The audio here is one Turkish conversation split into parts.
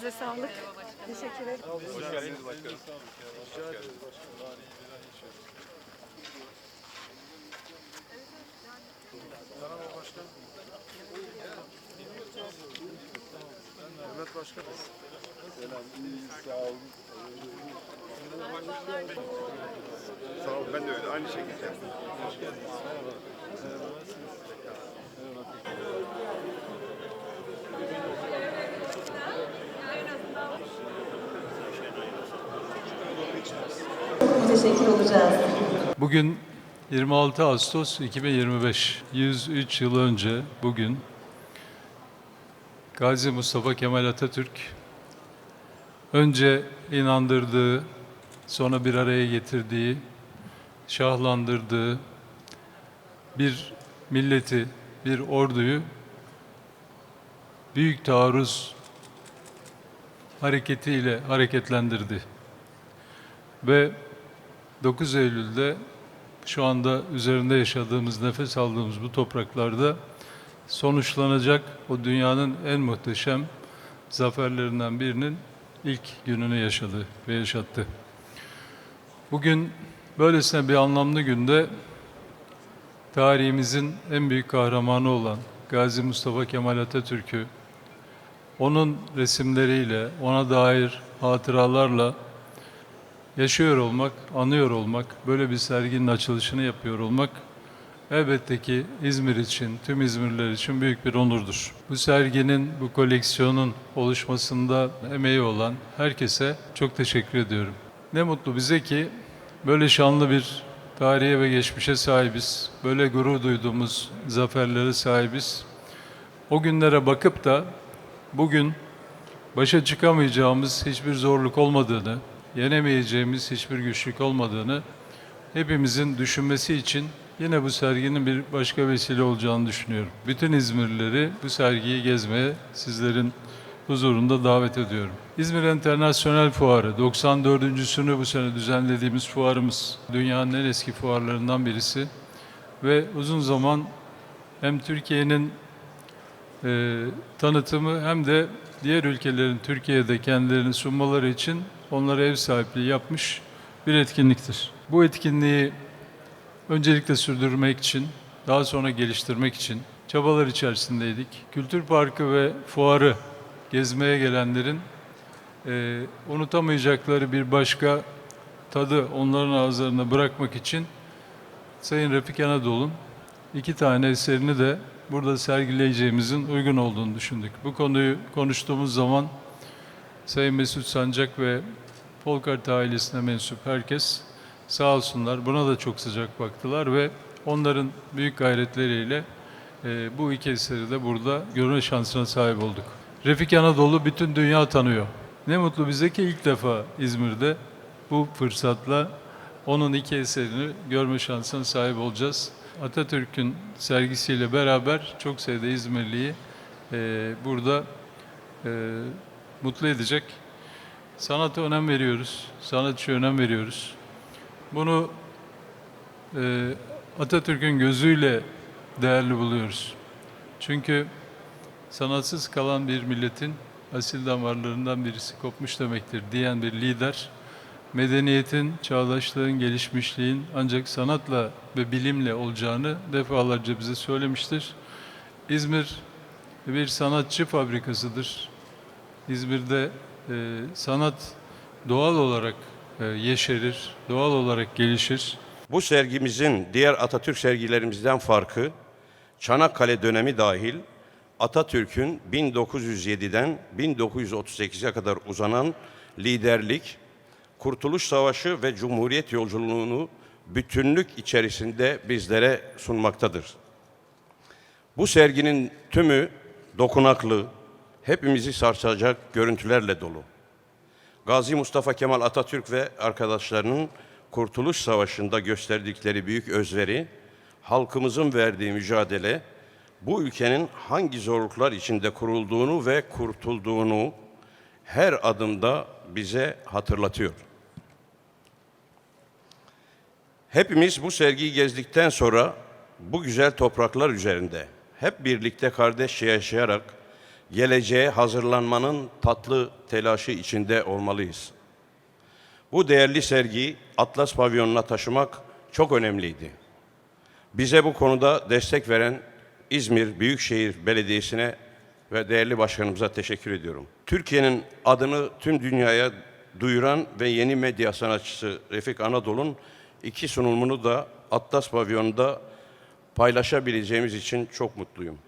Ellerinize sağlık. Teşekkür ederim. Hoş geldiniz başkanım. Mehmet Başkan. Sağ ol. Ben de öyle. Aynı şekilde. Teşekkür olacağız. Bugün 26 Ağustos 2025, 103 yıl önce bugün Gazi Mustafa Kemal Atatürk önce inandırdığı, sonra bir araya getirdiği, şahlandırdığı bir milleti, bir orduyu büyük taarruz hareketiyle hareketlendirdi. Ve 9 Eylül'de şu anda üzerinde yaşadığımız, nefes aldığımız bu topraklarda sonuçlanacak o dünyanın en muhteşem zaferlerinden birinin ilk gününü yaşadı ve yaşattı. Bugün böylesine bir anlamlı günde tarihimizin en büyük kahramanı olan Gazi Mustafa Kemal Atatürk'ü onun resimleriyle, ona dair hatıralarla yaşıyor olmak, anıyor olmak, böyle bir serginin açılışını yapıyor olmak elbette ki İzmir için, tüm İzmirliler için büyük bir onurdur. Bu serginin, bu koleksiyonun oluşmasında emeği olan herkese çok teşekkür ediyorum. Ne mutlu bize ki böyle şanlı bir tarihe ve geçmişe sahibiz. Böyle gurur duyduğumuz zaferlere sahibiz. O günlere bakıp da bugün başa çıkamayacağımız hiçbir zorluk olmadığını, yenemeyeceğimiz hiçbir güçlük olmadığını hepimizin düşünmesi için yine bu serginin bir başka vesile olacağını düşünüyorum. Bütün İzmirlileri bu sergiyi gezmeye sizlerin huzurunda davet ediyorum. İzmir Enternasyonel Fuarı 94.sünü bu sene düzenlediğimiz fuarımız. Dünyanın en eski fuarlarından birisi ve uzun zaman hem Türkiye'nin e, tanıtımı hem de diğer ülkelerin Türkiye'de kendilerini sunmaları için onlara ev sahipliği yapmış bir etkinliktir. Bu etkinliği öncelikle sürdürmek için, daha sonra geliştirmek için çabalar içerisindeydik. Kültür Parkı ve fuarı gezmeye gelenlerin e, unutamayacakları bir başka tadı onların ağızlarına bırakmak için Sayın Refik Anadolu'nun iki tane eserini de burada sergileyeceğimizin uygun olduğunu düşündük. Bu konuyu konuştuğumuz zaman Sayın Mesut Sancak ve Polkart ailesine mensup herkes sağ olsunlar buna da çok sıcak baktılar ve onların büyük gayretleriyle e, bu iki eseri de burada görme şansına sahip olduk. Refik Anadolu bütün dünya tanıyor. Ne mutlu bize ki ilk defa İzmir'de bu fırsatla onun iki eserini görme şansına sahip olacağız. Atatürk'ün sergisiyle beraber çok sayıda İzmirliyi e, burada e, mutlu edecek. Sanata önem veriyoruz, sanatçıya önem veriyoruz. Bunu e, Atatürk'ün gözüyle değerli buluyoruz. Çünkü sanatsız kalan bir milletin asil damarlarından birisi kopmuş demektir diyen bir lider, medeniyetin, çağdaşlığın, gelişmişliğin ancak sanatla ve bilimle olacağını defalarca bize söylemiştir. İzmir bir sanatçı fabrikasıdır. İzmir'de e, sanat doğal olarak e, yeşerir, doğal olarak gelişir. Bu sergimizin diğer Atatürk sergilerimizden farkı Çanakkale dönemi dahil Atatürk'ün 1907'den 1938'e kadar uzanan liderlik, Kurtuluş Savaşı ve Cumhuriyet yolculuğunu bütünlük içerisinde bizlere sunmaktadır. Bu serginin tümü dokunaklı, hepimizi sarsacak görüntülerle dolu. Gazi Mustafa Kemal Atatürk ve arkadaşlarının Kurtuluş Savaşı'nda gösterdikleri büyük özveri, halkımızın verdiği mücadele, bu ülkenin hangi zorluklar içinde kurulduğunu ve kurtulduğunu her adımda bize hatırlatıyor. Hepimiz bu sergiyi gezdikten sonra bu güzel topraklar üzerinde hep birlikte kardeşçe yaşayarak geleceğe hazırlanmanın tatlı telaşı içinde olmalıyız. Bu değerli sergiyi Atlas Pavilyonu'na taşımak çok önemliydi. Bize bu konuda destek veren İzmir Büyükşehir Belediyesi'ne ve değerli başkanımıza teşekkür ediyorum. Türkiye'nin adını tüm dünyaya duyuran ve yeni medya sanatçısı Refik Anadolu'nun iki sunumunu da Atlas Pavilyonu'nda paylaşabileceğimiz için çok mutluyum.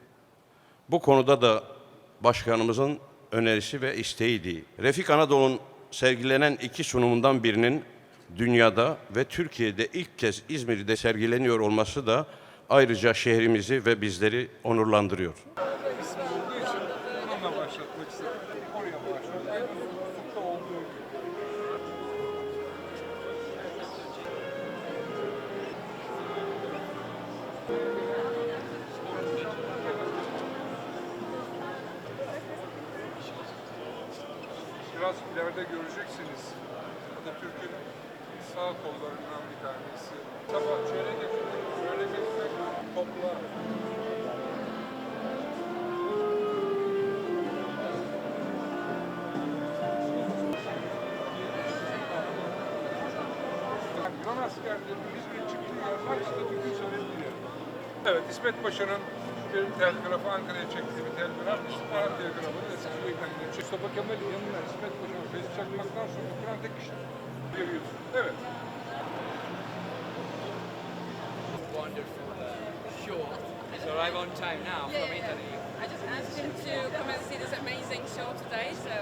Bu konuda da başkanımızın önerisi ve isteğiydi. Refik Anadolu'nun sergilenen iki sunumundan birinin dünyada ve Türkiye'de ilk kez İzmir'de sergileniyor olması da ayrıca şehrimizi ve bizleri onurlandırıyor. Biraz ileride göreceksiniz. Atatürk'ün sağ kollarından bir tanesi. Sabah şöyle getirdik, şöyle getirdik, topla. Yunan askerlerinin İzmir'e çıktığı yer Atatürk'ün söylediği. Evet, İsmet Paşa'nın bir telgrafı Ankara'ya çektiği bir telgraf, İstihbarat telgrafı Eskişehir'den geçiyor. Mustafa yanına İsmet Paşa'nın fesi çakmaktan sonra oturan tek kişi. Görüyorsun. Evet. wonderful uh, show. So arrive on time now from Italy. I just asked him to come and see this amazing show today, so